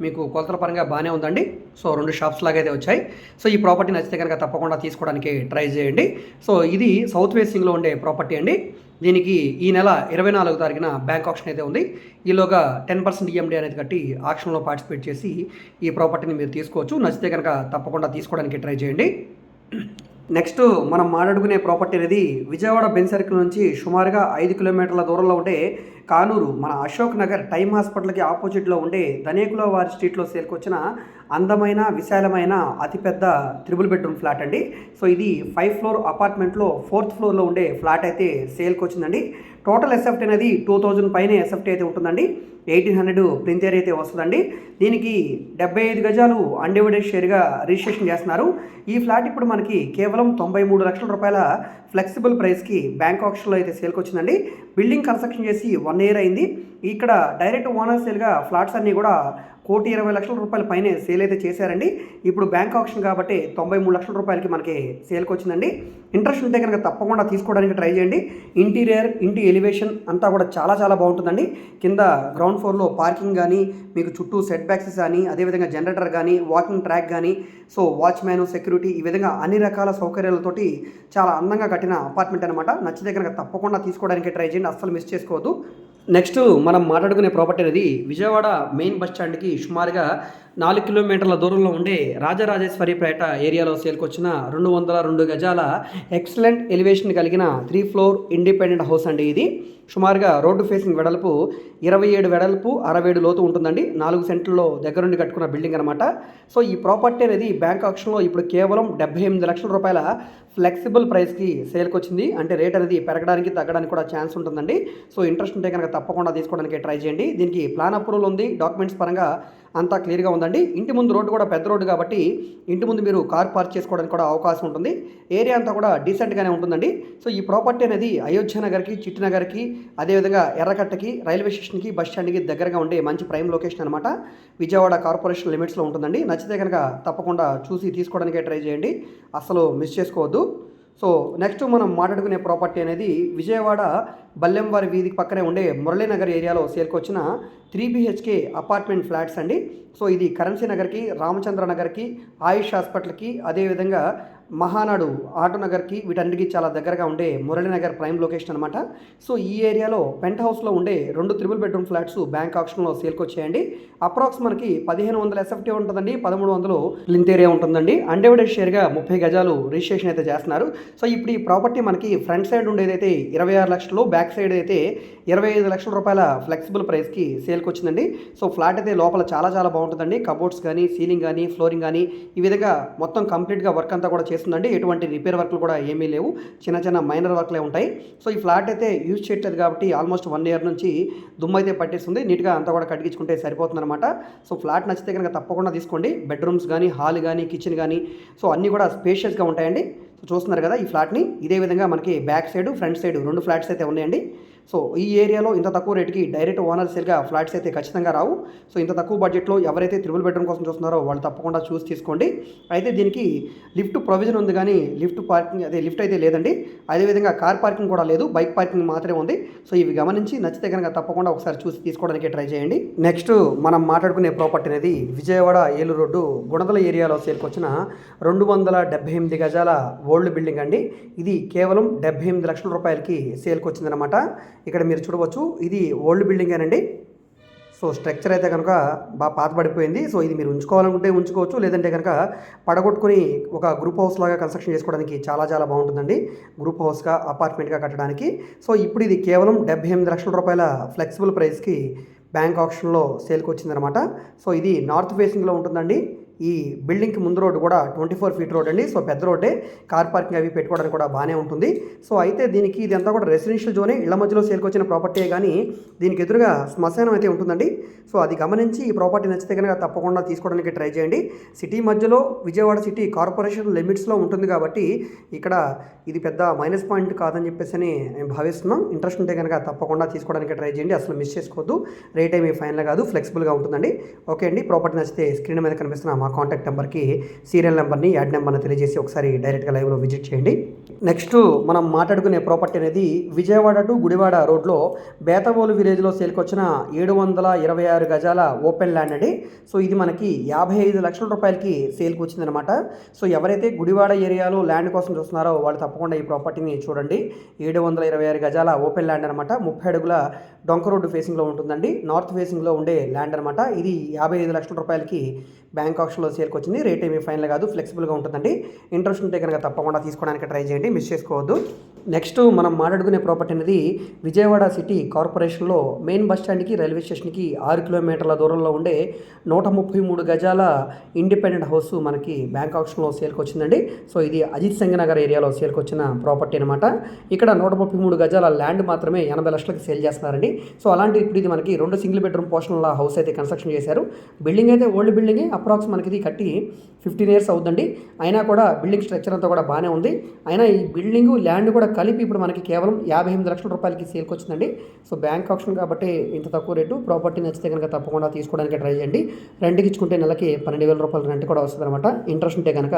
మీకు కొలతల పరంగా బాగానే ఉందండి. సో రెండు షాప్స్ లాగా అయితే వచ్చాయి. సో ఈ ప్రాపర్టీ నచ్చితే కనుక తప్పకుండా తీసుకోవడానికి ట్రై చేయండి. సో ఇది సౌత్ వేసింగ్లో ఉండే ప్రాపర్టీ అండి. దీనికి ఈ నెల ఇరవై నాలుగు తారీఖున బ్యాంక్ ఆప్షన్ అయితే ఉంది. ఈలోగా టెన్ పర్సెంట్ ఈఎండి అనేది కట్టి ఆక్షన్లో పార్టిసిపేట్ చేసి ఈ ప్రాపర్టీని మీరు తీసుకోవచ్చు. నచ్చితే కనుక తప్పకుండా తీసుకోవడానికి ట్రై చేయండి. నెక్స్ట్ మనం మాట్లాడుకునే ప్రాపర్టీ అనేది విజయవాడ బెన్ సర్కిల్ నుంచి సుమారుగా ఐదు కిలోమీటర్ల దూరంలో ఉండే కానూరు మన అశోక్ నగర్ టైమ్ హాస్పిటల్కి ఆపోజిట్లో ఉండే ధనేకుల వారి స్ట్రీట్లో సేల్కొచ్చిన అందమైన విశాలమైన అతిపెద్ద త్రిబుల్ బెడ్రూమ్ ఫ్లాట్ అండి. సో ఇది ఫైవ్ ఫ్లోర్ అపార్ట్మెంట్లో ఫోర్త్ ఫ్లోర్లో ఉండే ఫ్లాట్ అయితే సేల్కి వచ్చిందండి. టోటల్ ఎస్ఎఫ్టీ అనేది టూ థౌజండ్ పైన ఎస్ఎఫ్టీ అయితే ఉంటుందండి. ఎయిటీన్ హండ్రెడ్ ప్రింతేర్ అయితే వస్తుందండి. దీనికి డెబ్బై ఐదు గజాలు అన్డివైడెడ్ షేర్గా రిజిస్ట్రేషన్ చేస్తున్నారు. ఈ ఫ్లాట్ ఇప్పుడు మనకి కేవలం తొంభై మూడు లక్షల రూపాయల ఫ్లెక్సిబుల్ ప్రైస్కి బ్యాంక్ ఆప్షన్లో అయితే సేల్కి వచ్చిందండి. బిల్డింగ్ కన్స్ట్రక్షన్ చేసి వన్ ఇయర్ అయింది. ఇక్కడ డైరెక్ట్ ఓనర్ సేల్గా ఫ్లాట్స్ అన్నీ కూడా కోటి ఇరవై లక్షల రూపాయల పైనే సేల్ అయితే చేశారండి. ఇప్పుడు బ్యాంక్ ఆప్షన్ కాబట్టి తొంభై మూడు లక్షల రూపాయలకి మనకి సేల్కి వచ్చిందండి. ఇంట్రెస్ట్ ఉంటే కనుక తప్పకుండా తీసుకోవడానికి ట్రై చేయండి. ఇంటీరియర్ ఇంటి ఎలివేషన్ అంతా కూడా చాలా చాలా బాగుంటుందండి. కింద గ్రౌండ్ ఫ్లోర్లో పార్కింగ్ కానీ మీకు చుట్టూ సెట్ బ్యాక్స్ కానీ అదేవిధంగా జనరేటర్ కానీ వాకింగ్ ట్రాక్ కానీ సో వాచ్మ్యాన్ సెక్యూరిటీ ఈ విధంగా అన్ని రకాల సౌకర్యాలతోటి చాలా అందంగా కట్టిన అపార్ట్మెంట్ అనమాట నచ్చితే కనుక తప్పకుండా తీసుకోవడానికి ట్రై చేయండి. అస్సలు మిస్ చేసుకోవద్దు. నెక్స్ట్ మనం మాట్లాడుకునే ప్రాపర్టీ అనేది విజయవాడ మెయిన్ బస్ స్టాండ్కి సుమారుగా నాలుగు కిలోమీటర్ల దూరంలో ఉండే రాజరాజేశ్వరిపేట ఏరియాలో సేల్కొచ్చిన రెండు వందల రెండు గజాల ఎక్సలెంట్ ఎలివేషన్ కలిగిన త్రీ ఫ్లోర్ ఇండిపెండెంట్ హౌస్ అండి ఇది. సుమారుగా రోడ్డు ఫేసింగ్ వెడల్పు ఇరవై ఏడు వెడల్పు అరవై ఏడు లోతు ఉంటుందండి. నాలుగు సెంట్లలో దగ్గరుండి కట్టుకున్న బిల్డింగ్ అనమాట సో ఈ ప్రాపర్టీ అనేది బ్యాంక్ ఆక్షన్లో ఇప్పుడు కేవలం డెబ్బై ఎనిమిది లక్షల రూపాయల ఫ్లెక్సిబుల్ ప్రైస్కి సేల్కి వచ్చింది అంటే రేట్ అనేది పెరగడానికి తగ్గడానికి కూడా ఛాన్స్ ఉంటుందండి. సో ఇంట్రెస్ట్ ఉంటే కనుక తప్పకుండా తీసుకోవడానికి ట్రై చేయండి. దీనికి ప్లాన్ అప్రూవల్ ఉంది. డాక్యుమెంట్స్ పరంగా అంతా క్లియర్గా ఉందండి. ఇంటి ముందు రోడ్డు కూడా పెద్ద రోడ్డు కాబట్టి ఇంటి ముందు మీరు కార్ పార్క్ చేసుకోవడానికి కూడా అవకాశం ఉంటుంది. ఏరియా అంతా కూడా డీసెంట్గానే ఉంటుందండి. సో ఈ ప్రాపర్టీ అనేది అయోధ్య నగర్కి చిట్టినగర్కి అదేవిధంగా ఎర్రకట్టకి రైల్వే స్టేషన్కి బస్ స్టాండ్కి దగ్గరగా ఉండే మంచి ప్రైమ్ లొకేషన్ అనమాట విజయవాడ కార్పొరేషన్ లిమిట్స్లో ఉంటుందండి. నచ్చితే కనుక తప్పకుండా చూసి తీసుకోవడానికే ట్రై చేయండి. అసలు మిస్ చేసుకోవద్దు. సో నెక్స్ట్ మనం మాట్లాడుకునే ప్రాపర్టీ అనేది విజయవాడ బల్లెంవారి వీధికి పక్కనే ఉండే మురళీనగర్ ఏరియాలో సేల్కొచ్చిన త్రీ బిహెచ్కే అపార్ట్మెంట్ ఫ్లాట్స్ అండి. సో ఇది కరెన్సీ నగర్కి రామచంద్ర నగర్కి ఆయుష్ హాస్పిటల్కి అదేవిధంగా మహానాడు ఆటో నగర్కి వీటన్నిటికీ చాలా దగ్గరగా ఉండే మురళీనగర్ ప్రైమ్ లొకేషన్ అనమాట సో ఈ ఏరియాలో పెంట్ హౌస్లో ఉండే రెండు త్రిబుల్ బెడ్రూమ్ ఫ్లాట్స్ బ్యాంక్ ఆప్షన్లో సేల్కి వచ్చేయండి అప్రాక్స్ మనకి పదిహేను వందల ఎస్ఎఫ్టీ ఉంటుందండి పదమూడు వందలు లింత్ ఏరియా ఉంటుందండి. అన్డివైడెడ్ షేర్గా ముప్పై గజాలు రిజిస్ట్రేషన్ అయితే చేస్తున్నారు. సో ఇప్పుడు ఈ ప్రాపర్టీ మనకి ఫ్రంట్ సైడ్ ఉండేదైతే ఇరవై ఆరు లక్షలు బ్యాక్ సైడ్ అయితే ఇరవై ఐదు లక్షల రూపాయల ఫ్లెక్సిబుల్ ప్రైస్కి సేల్కి వచ్చిందండి సో ఫ్లాట్ అయితే లోపల చాలా చాలా బాగుంటుందండి. కబోర్డ్స్ కానీ సీలింగ్ కానీ ఫ్లోరింగ్ కానీ ఈ విధంగా మొత్తం కంప్లీట్గా వర్క్ అంతా కూడా చేస్తుందండి. ఎటువంటి రిపేర్ వర్క్లు కూడా ఏమీ లేవు. చిన్న చిన్న మైనర్ వర్క్లే ఉంటాయి. సో ఈ ఫ్లాట్ అయితే యూజ్ చేయట్లేదు కాబట్టి ఆల్మోస్ట్ వన్ ఇయర్ నుంచి దుమ్ము అయితే పట్టేస్తుంది. నీట్గా అంతా కూడా కట్టించుకుంటే సరిపోతుందన్నమాట. సో ఫ్లాట్ నచ్చితే కనుక తప్పకుండా తీసుకోండి. బెడ్రూమ్స్ కానీ హాల్ కానీ కిచెన్ కానీ సో అన్నీ కూడా స్పేషియస్గా ఉంటాయండి. సో చూస్తున్నారు కదా ఈ ఫ్లాట్ని. ఇదే విధంగా మనకి బ్యాక్ సైడ్ ఫ్రంట్ సైడ్ రెండు ఫ్లాట్స్ అయితే ఉన్నాయండి. సో ఈ ఏరియాలో ఇంత తక్కువ రేట్కి డైరెక్ట్ ఓనర్ సేల్గా ఫ్లాట్స్ అయితే ఖచ్చితంగా రావు. సో ఇంత తక్కువ బడ్జెట్లో ఎవరైతే త్రిబుల్ బెడ్రూమ్ కోసం చూస్తున్నారో వాళ్ళు తప్పకుండా చూసి తీసుకోండి. అయితే దీనికి లిఫ్ట్ ప్రొవిజన్ ఉంది కానీ లిఫ్ట్ పార్కింగ్ అదే లిఫ్ట్ అయితే లేదండి. అదేవిధంగా కార్ పార్కింగ్ కూడా లేదు. బైక్ పార్కింగ్ మాత్రమే ఉంది. సో ఇవి గమనించి నచ్చితే కనుక తప్పకుండా ఒకసారి చూసి తీసుకోవడానికి ట్రై చేయండి. నెక్స్ట్ మనం మాట్లాడుకునే ప్రాపర్టీ అనేది విజయవాడ ఏలూరు రోడ్డు గుణదల ఏరియాలో సేల్కొచ్చిన రెండు వందల డెబ్బై ఎనిమిది గజాల ఓల్డ్ బిల్డింగ్ అండి. ఇది కేవలం డెబ్బై ఎనిమిది లక్షల రూపాయలకి సేల్కి వచ్చిందనమాట ఇక్కడ మీరు చూడవచ్చు ఇది ఓల్డ్ బిల్డింగ్ అండి సో స్ట్రక్చర్ అయితే కనుక బాగా పాతబడిపోయింది. సో ఇది మీరు ఉంచుకోవాలనుకుంటే ఉంచుకోవచ్చు లేదంటే కనుక పడగొట్టుకుని ఒక గ్రూప్ హౌస్ లాగా కన్స్ట్రక్షన్ చేసుకోవడానికి చాలా చాలా బాగుంటుందండి. గ్రూప్ హౌస్గా అపార్ట్మెంట్గా కట్టడానికి. సో ఇప్పుడు ఇది కేవలం డెబ్బై ఎనిమిది లక్షల రూపాయల ఫ్లెక్సిబుల్ ప్రైస్కి బ్యాంక్ ఆప్షన్లో సేల్కి వచ్చిందనమాట. సో ఇది నార్త్ ఫేసింగ్లో ఉంటుందండి. ఈ బిల్డింగ్కి ముందు రోడ్డు కూడా ట్వంటీ ఫోర్ ఫీట్ రోడ్ అండి. సో పెద్ద రోడ్డే. కార్ పార్కింగ్ అవి పెట్టుకోవడానికి కూడా బాగానే ఉంటుంది. సో అయితే దీనికి ఇదంతా కూడా రెసిడెన్షియల్ జోనే. ఇళ్ళ మధ్యలో సేల్కొచ్చిన ప్రాపర్టీ కానీ దీనికి ఎదురుగా శ్మశానం అయితే ఉంటుందండి. సో అది గమనించి ఈ ప్రాపర్టీ నచ్చితే కనుక తప్పకుండా తీసుకోవడానికి ట్రై చేయండి. సిటీ మధ్యలో విజయవాడ సిటీ కార్పొరేషన్ లిమిట్స్లో ఉంటుంది కాబట్టి ఇక్కడ ఇది పెద్ద మైనస్ పాయింట్ కాదని చెప్పేసి అని నేను భావిస్తున్నాం. ఇంట్రెస్ట్ ఉంటే కనుక తప్పకుండా తీసుకోవడానికి ట్రై చేయండి. అసలు మిస్ చేసుకోవద్దు. రేట్ ఏమీ ఫైనల్ కాదు. ఫ్లెక్సిబుల్గా ఉంటుందండి. ఓకే అండి. ప్రాపర్టీ నచ్చితే స్క్రీన్ మీద కనిపిస్తున్న మాకు కాంటాక్ట్ నెంబర్కి సీరియల్ నెంబర్ని యాడ్ నెంబర్ని తెలియజేసి ఒకసారి డైరెక్ట్గా లైవ్లో విజిట్ చేయండి. నెక్స్ట్ మనం మాట్లాడుకునే ప్రాపర్టీ అనేది విజయవాడ టు గుడివాడ రోడ్లో బేతవోలు విలేజ్లో సేల్కొచ్చిన ఏడు వందల ఇరవై ఆరు గజాల ఓపెన్ ల్యాండ్ అండి. సో ఇది మనకి యాభై ఐదు లక్షల రూపాయలకి సేల్కి వచ్చిందనమాట సో ఎవరైతే గుడివాడ ఏరియాలో ల్యాండ్ కోసం చూస్తున్నారో వాళ్ళు తప్పకుండా ఈ ప్రాపర్టీని చూడండి. ఏడు వందల ఇరవై ఆరు గజాల ఓపెన్ ల్యాండ్ అనమాట ముప్పై అడుగుల డొంక రోడ్డు ఫేసింగ్లో ఉంటుందండి. నార్త్ ఫేసింగ్లో ఉండే ల్యాండ్ అనమాట ఇది యాభై ఐదు లక్షల రూపాయలకి బ్యాంక్ ఆఫ్ ఆప్షన్లో సేల్కి వచ్చింది. రేట్ ఏమీ ఫైనల్ కాదు. ఫ్లెక్సిబుల్గా ఉంటుందండి. ఇంట్రెస్ట్ ఉంటే కనుక తప్పకుండా తీసుకోవడానికి ట్రై చేయండి. మిస్ చేసుకోవద్దు. నెక్స్ట్ మనం మాట్లాడుకునే ప్రాపర్టీ అనేది విజయవాడ సిటీ కార్పొరేషన్లో మెయిన్ బస్ స్టాండ్కి రైల్వే స్టేషన్కి ఆరు కిలోమీటర్ల దూరంలో ఉండే నూట ముప్పై మూడు గజాల ఇండిపెండెంట్ హౌస్ మనకి బ్యాంక్ ఆప్షన్లో సేల్కి వచ్చిందండి సో ఇది అజిత్ సింగనగర్ ఏరియాలో సేల్కి వచ్చిన ప్రాపర్టీ అనమాట ఇక్కడ నూట ముప్పై మూడు గజాల ల్యాండ్ మాత్రమే ఎనభై లక్షలకి సేల్ చేస్తున్నారండి. సో అలాంటి ఇప్పుడు ఇది మనకి రెండు సింగిల్ బెడ్రూమ్ పోర్షన్ల హౌస్ అయితే కన్స్ట్రక్షన్ చేశారు. బిల్డింగ్ అయితే ఓల్డ్ బిల్డింగే అప్రాక్స్ మనకి ఇది కట్టి ఫిఫ్టీన్ ఇయర్స్ అవుతుందండి. అయినా కూడా బిల్డింగ్ స్ట్రక్చర్ అంతా కూడా బాగానే ఉంది. అయినా ఈ బిల్డింగ్ ల్యాండ్ కూడా కలిపి ఇప్పుడు మనకి కేవలం యాభై ఎనిమిది లక్షల రూపాయలకి సేల్కి వచ్చిందండి. సో బ్యాంక్ ఆప్షన్ కాబట్టి ఇంత తక్కువ రేటు ప్రాపర్టీ నచ్చితే కనుక తప్పకుండా తీసుకోవడానికి ట్రై చేయండి. రెంట్కి ఇచ్చుకుంటే నెలకి పన్నెండు వేల రూపాయల రెంట్ కూడా వస్తుంది అనమాట ఇంట్రెస్ట్ ఉంటే కనుక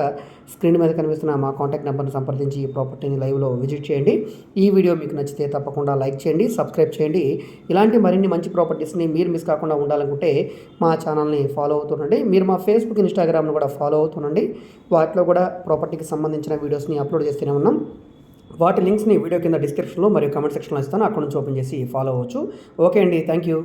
స్క్రీన్ మీద కనిపిస్తున్న మా కాంటాక్ట్ నెంబర్ని సంప్రదించి ఈ ప్రాపర్టీని లైవ్లో విజిట్ చేయండి. ఈ వీడియో మీకు నచ్చితే తప్పకుండా లైక్ చేయండి సబ్స్క్రైబ్ చేయండి. ఇలాంటి మరిన్ని మంచి ప్రాపర్టీస్ని మీరు మిస్ కాకుండా ఉండాలనుకుంటే మా ఛానల్ని ఫాలో అవుతుండండి. మీరు మా ఫేస్బుక్ ఇన్స్టాగ్రామ్ను కూడా ఫాలో అవుతుండండి. వాటిలో కూడా ప్రాపర్టీకి సంబంధించిన వీడియోస్ని అప్లోడ్ చేస్తూనే ఉన్నాం. వాటి లింక్స్ని వీడియో కింద డిస్క్రిప్షన్లో మరియు కమెంట్ సెక్షన్లో ఇస్తాను. అక్కడ నుంచి ఓపెన్ చేసి ఫాలో అవ్వచ్చు. ఓకే అండి థ్యాంక్ యూ